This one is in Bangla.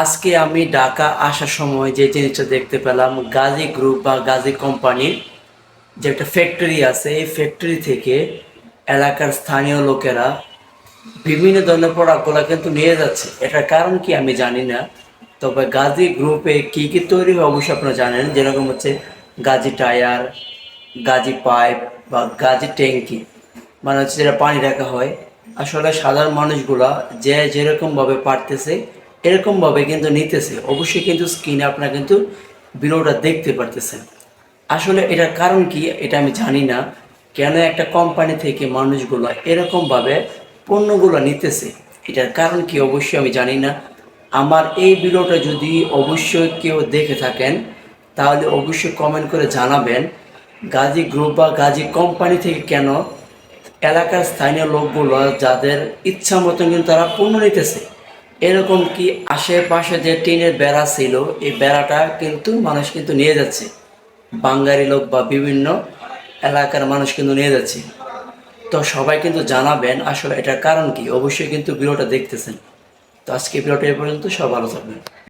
আজকে আমি ঢাকা আসার সময় যে জিনিসটা দেখতে পেলাম, গাজী গ্রুপ বা গাজী কোম্পানির যে একটা ফ্যাক্টরি আছে, এই ফ্যাক্টরি থেকে এলাকার স্থানীয় লোকেরা বিভিন্ন ধরনের প্রোডাক্টগুলো কিন্তু নিয়ে যাচ্ছে। এটার কারণ কি আমি জানি না, তবে গাজী গ্রুপে কি কি তৈরি হয় অবশ্যই আপনারা জানেন, যেরকম হচ্ছে গাজী টায়ার, গাজী পাইপ বা গাজী ট্যাঙ্কি। মানে হচ্ছে যেটা পানি রাখা হয়। আসলে সাধারণ মানুষগুলা যে যেরকমভাবে পারতেছে এরকমভাবে কিন্তু নিতেছে। অবশ্যই কিন্তু স্ক্রিনে আপনারা কিন্তু ভিডিওটা দেখতে পারতেছেন। আসলে এটার কারণ কি এটা আমি জানি না। কেন একটা কোম্পানি থেকে মানুষগুলো এরকমভাবে পণ্যগুলো নিতেছে? এটার কারণ কি অবশ্যই আমি জানি না। আমার এই ভিডিওটা যদি অবশ্যই কেউ দেখে থাকেন, তাহলে অবশ্যই কমেন্ট করে জানাবেন, গাজী গ্রুপ বা গাজী কোম্পানি থেকে কেন এলাকার স্থানীয় লোকগুলো যাদের ইচ্ছা মতন কিন্তু তারা পণ্য নিতেছে? এরকম কি আশেপাশে যে টিনের বেড়া ছিল, এই বেড়াটা কিন্তু মানুষ কিন্তু নিয়ে যাচ্ছে। বাঙালি লোক বা বিভিন্ন এলাকার মানুষ কিন্তু নিয়ে যাচ্ছে। তো সবাই কিন্তু জানাবেন আসলে এটার কারণ কি। অবশ্যই কিন্তু ভিডিওটা দেখতেছেন। তো আজকে ভিডিওটা এ পর্যন্ত সব ভালো থাকবেন।